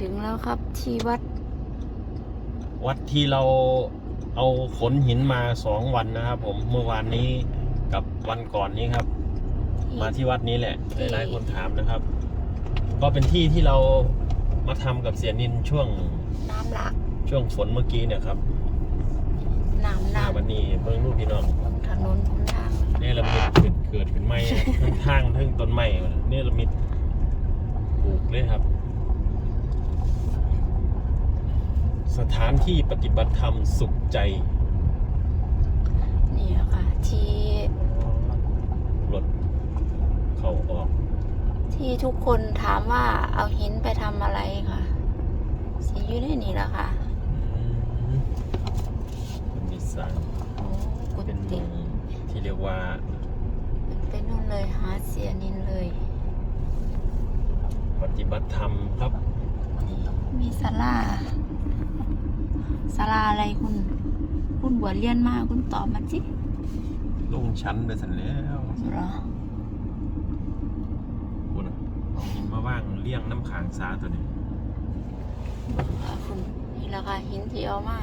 ถึงแล้วครับที่วัด วัดที่เราเอาขนหินมาสองวันนะครับผมเมื่อวานนี้กับวันก่อนนี้ครับ มาที่วัดนี้แหละหลายๆคนถามนะครับ ก็เป็นที่ที่เรามาทำกับเสียนินช่วงน้ำหลักช่วงฝนเมื่อกี้เนี่ยครับน้ำหน้าน้ำวันนี้เบิ่งรูปพี่น้องบนถนนบนทางเนี่ยละมิดเกิดเกิดขึ้นไม้ทั้งทางทั้งต้นไม้เนี่ยละมิดปลูกเลยครับ สถานที่ปฏิบัติธรรมสุขใจ นี่แหละค่ะที่รถเข้าออก ที่ทุกคนถามว่าเอาหินไปทำอะไรค่ะสีอยู่ในนี่แหละค่ะเป็นนิสสันโอ้กุเป็นฏิเมืองที่เรียกว่าไปนู่นเลยหาเสียนินเลย ปฏิบัติธรรมครับนี่มีศาลา ศาลาอะไรคุณ คุณบวชเรียนมาคุณตอบมาสิลงชั้นไปสันแล้วเหรอคุณอะเอาหินมาว่างเลี้ยงน้ำขางซาตัวนี้ค่ะคุณนี่แหละค่ะหินที่เอามา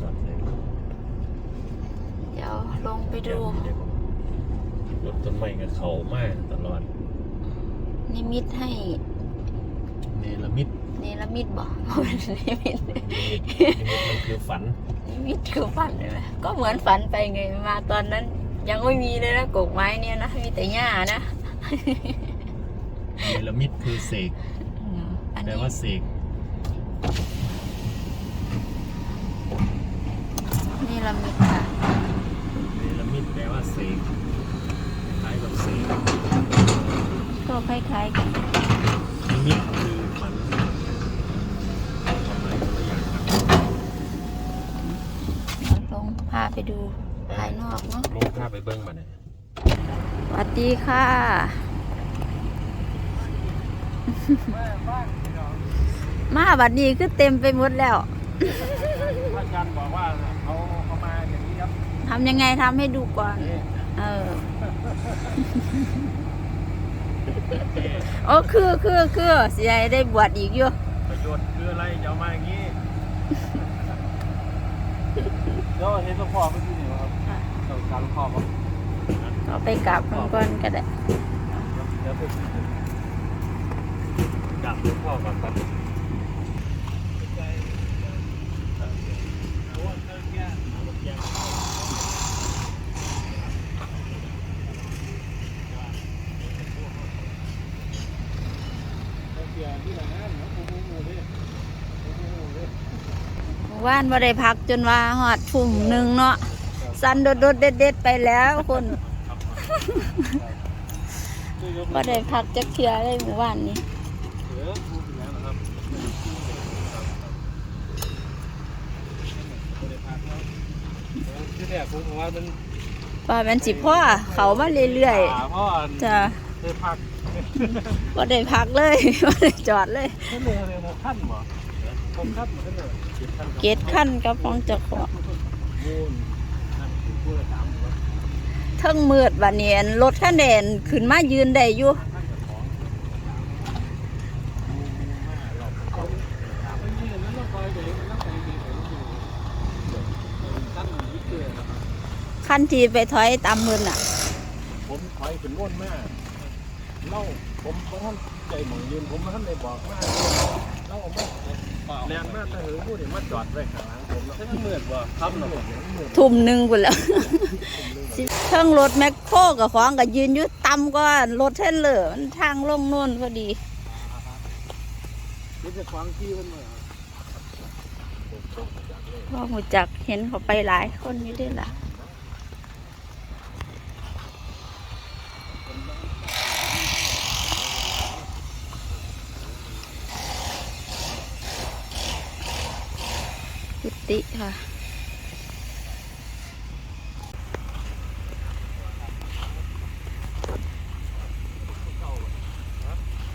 จอดเลยเดี๋ยวลงไปดู รถต้นไม้กับเขามากตลอดนิมิตให้เนรมิต เนรมิตบอกนิมิตนิมิตนิมิตมันคือฝันนิมิตคือฝันเลยไหมก็เหมือนฝันไปไงมาตอนนั้น ยังไม่มีเลยนะกกไม้เนี่ยนะมีแต่หญ้านะเนรมิตคือเสกอันแปลนี้ว่าเสกเนรมิตค่ะเนรมิตแปลว่าเสกคล้ายกับเสกก็คล้ายๆกันนิมิตคือฝันความหมายคนละอย่างครับ ลงพาไปดูภายนอกเนาะลงภาพไปเบิ้งมาเนี่ยสวัสดีค่ะมาบัดนี้คือเต็มไปหมดแล้วพระอาจารย์บอกว่าเขาเขามาอย่างนี้ครับทำยังไงทำให้ดูก่อน เออ โอ้คือคือคือเสียได้บวชอีกอยู่ประโยชน์คืออะไรจะเอามาอย่างนี้ แล้วเห็นหลวงพ่อเมื่อกี้นี่ครับเราการหลวงพ่อครับก็ไปกราบมันก่อนก็ได้ เดี๋ยวไปดับหลวงพ่อก่อนครับ ว่านว่าได้พักจนว่าหอดทุ่มหนึ่งเนาะสันโดดโดดเด็ดเด็ดๆไปแล้วคนว่าได้พักจะเคลียร์เลยหมู่บ้านนี้ที่แรกผมว่ามันว่าเป็นสิพ่อเขามาเรื่อยขาพ่อๆจะได้พักว่าได้พักเลยว่าได้จอดเลยขึ้น เลยเลยหกขั้นบ่หกขั้นขึ้นเลยเจ็ดขั้นเกตขั้นกับฟองเจ้าของมูนนั่นคือผู้ละสามหัวเทั้งมืดบาเนียนรถคันแดนขึ้นมายืนได้อยู่ขั้นมายืนเด่ยู่ที่เกลือนะครับขั้นทีไปถอยตามมืนอะ ผมถอยเป็นว่นมากเล่าผมเพราะท่านใจหมองยืนผมท่านได้บอกมากเล่าออกมา แรงมากแต่เหือพูดเห็นมาจอดไว้ข้างหลังผมแล้วให้มันเหมือนว่าครับเหมือนเหมือนทุ่มหนึ่งพุ่นแล้วเครื่องรถแมคโครกับของก็ยืนอยู่ต่ำก็รถเทรนเลอร์มันทางลงโน่นพอดีนี่จะฟังที่มันเหมือนว่าหูจักเห็นเขาไปหลายคนอยู่ด้วยล่ะ กุฏิค่ะ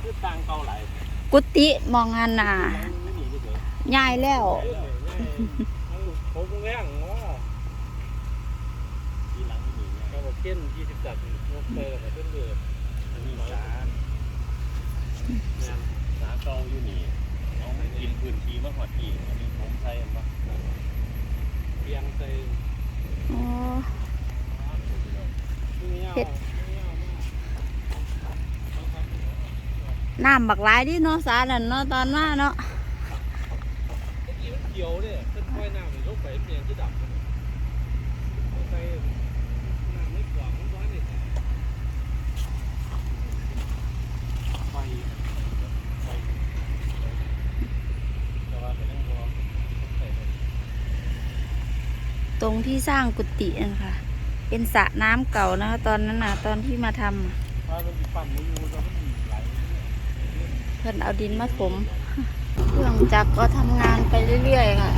คือต่างเก่าหลายกุฏิมองอันน่ะไม่หนีเฉยย้ายแล้ว ผมแย่งว่าทีหลังไม่หนีเขาบอกเข้นยี่สิบจัดนกเตอร์กับเพื่อนเดือดอันนี้สารสเก่าอยู่นี่ กินพื้นที่มาหอดที่อันนี้ผมใส่อันปะเพียงใส่อ๋อเฮ็ดน้ำบักหลายดิเนาะสานั่นเนาะตอนมาเนาะเขียวเนี่ยต้นกล้วยน้ำมันลงไปเปลี่ยนที่ดับใส่น้ำไม่กว่ามันร้อนเนี่ยไฟไฟแต่ว่าเป็นเรื่องรอใส่ไป ต รงที่สร้างกุฏินั่นค่ะเป็นสระน้ำเก่านะคะตอนนั้นน่ะตอนที่มาทำอะถ้ามันมีปั่นไม่อนเพิ่นเอาดินมาถมเครื่องจักรก็ทำงานไปเรื่อยๆค่ะ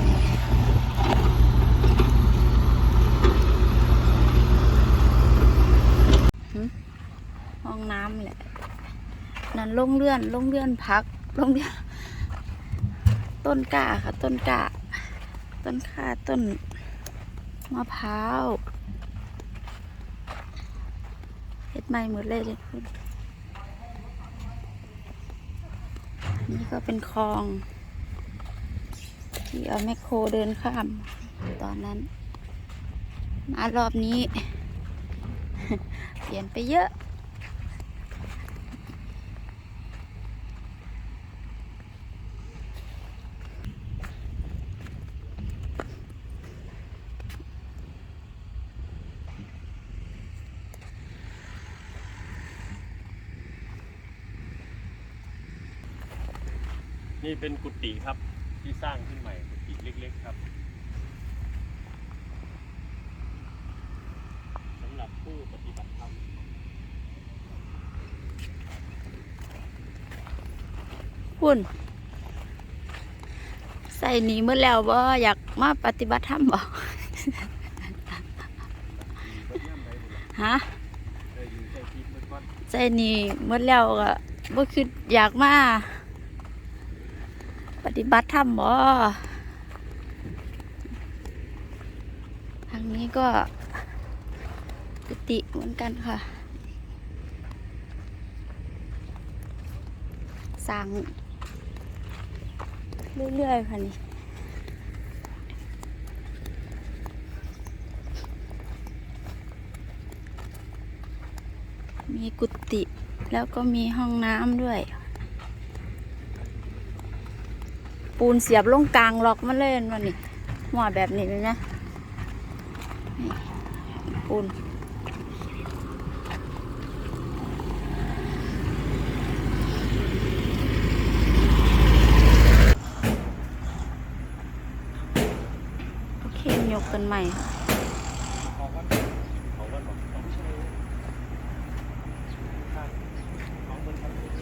ห้องน้ำแหละ นั่นลงเลื่อนลงเลื่อนพักลงเลื่อนต้นกล้าค่ะ ต้นกล้าต้นข่าต้น มะพร้าวเห็ดใหม่หมดเลยเลยคุณนี่ก็เป็นคลอง ที่เอาแมคโครเดินข้าม ตอนนั้นมารอบนี้ เปลี่ยนไปเยอะ นี่เป็นกุฏิครับ ที่สร้างขึ้นใหม่กุฏิเล็ก ๆ ครับสำหรับผู้ปฏิบัติธรรมคุณใส่หนีเมื่อแล้วบ่อยากมาปฏิบัติธรรมบ่ฮะได้อยู่ใช้ชีวิตเมื่อก่อนใส่หนีเมื่อแล้วก็บ่คืออยากมา ปฏิบัติธรรมบ่ทางนี้ก็กุฏิเหมือนกันค่ะสร้างเรื่อยๆค่ะนี่มีกุฏิแล้วก็มีห้องน้ำด้วย ปูนเสียบลงกลางล็อกมาเล่นมันนี่หัวแบบนี้เลยนะปูนโอเคยกกันใหม่ค่ะ ออกวัน เขาว่าบอกต้องใช้ ข้างของบนชั้นบน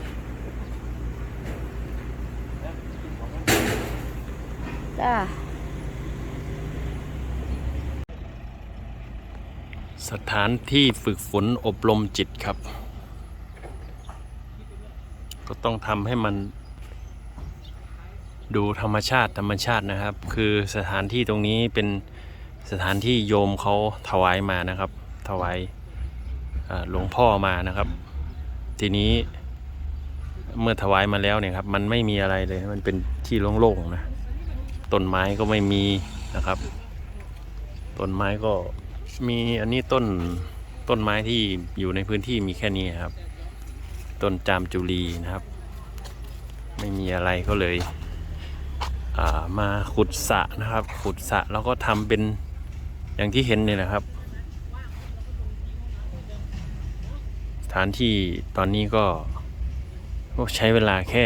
แล้วกินของมัน จ้าสถานที่ฝึกฝนอบรมจิตครับ ก็ต้องทำให้มัน ดูธรรมชาติธรรมชาตินะครับ คือสถานที่ตรงนี้เป็นสถานที่โยมเขาถวายมานะครับ ถวายหลวงพ่อมานะครับ ทีนี้เมื่อถวายมาแล้วเนี่ยครับ มันไม่มีอะไรเลยมันเป็นที่โล่งๆนะ ต้นไม้ก็ไม่มีนะครับ ต้นไม้ก็มีอันนี้ต้นต้นไม้ที่อยู่ในพื้นที่มีแค่นี้ครับ ต้นจามจุลีนะครับ ไม่มีอะไรก็เลยามาขุดสะนะครับ ขุดสะแล้วก็ทำเป็นอย่างที่เห็นเนี่ยนะครับสถานที่ตอนนี้ก็ก็ใช้เวลาแค่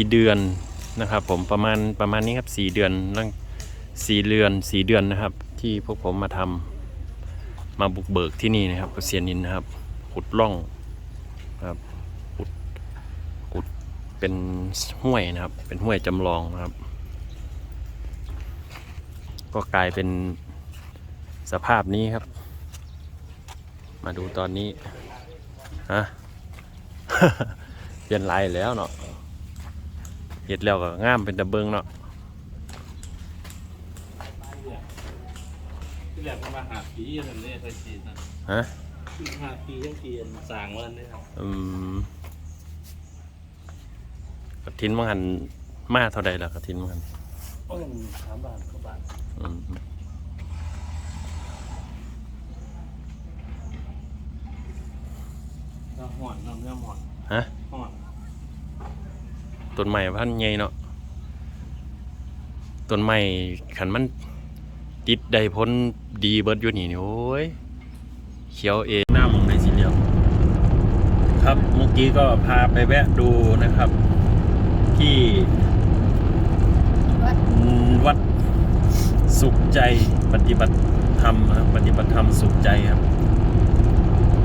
4 เดือน นะครับผมประมาณประมาณนี้ครับ4เดือนตั้งสี่เดือนสี่เดือนนะครับ ที่พวกผมมาทำมาบุกเบิกที่นี่นะครับเซียนินนะครับ ขุดร่องครับขุดขุดเป็นห้วยนะครับ เป็นห้วยจำลองนะครับ ก็กลายเป็นสภาพนี้ครับ มาดูตอนนี้ฮะ เปลี่ยนลายแล้วเนาะ เห็ดแล้วก็งามเป็นตะเบิงเนาะที่แรกมันมาหาปีอย่างนี้ใช่จีนนะฮะหาปียังปีนสร้างวันนี้ครับอืมกระถินมังหันมาเท่าใดล่ะกระถินมังหันก็เงินสามบาทก็บาทอืมน้ำห่อนน้ำเนื้อห่อนฮะห่อน ต้นไม้พันใหญ่เนาะต้นไม้ขันมันติดได้พ้นดีเบิดอยู่นี่นี่โอ้ยเขียวเองหน้ามองได้สีเหลียว ครับเมื่อกี้ก็พาไปแวะดูนะครับ ที่ วัดสุขใจปฏิบัติธรรมครับปฏิบัติธรรมสุขใจครับ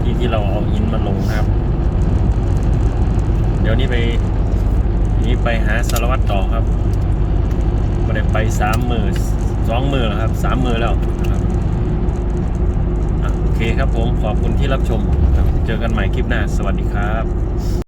ที่ที่เราเอาหินมาลงครับ เดี๋ยวนี้ไป นี้ไปหาสารวัตรต่อครับไม่ได้ไปสามมือสองมือแล้วครับสามมือแล้วนะครับโอเคครับผมขอบคุณที่รับชมบเจอกันใหม่คลิปหน้า สวัสดีครับ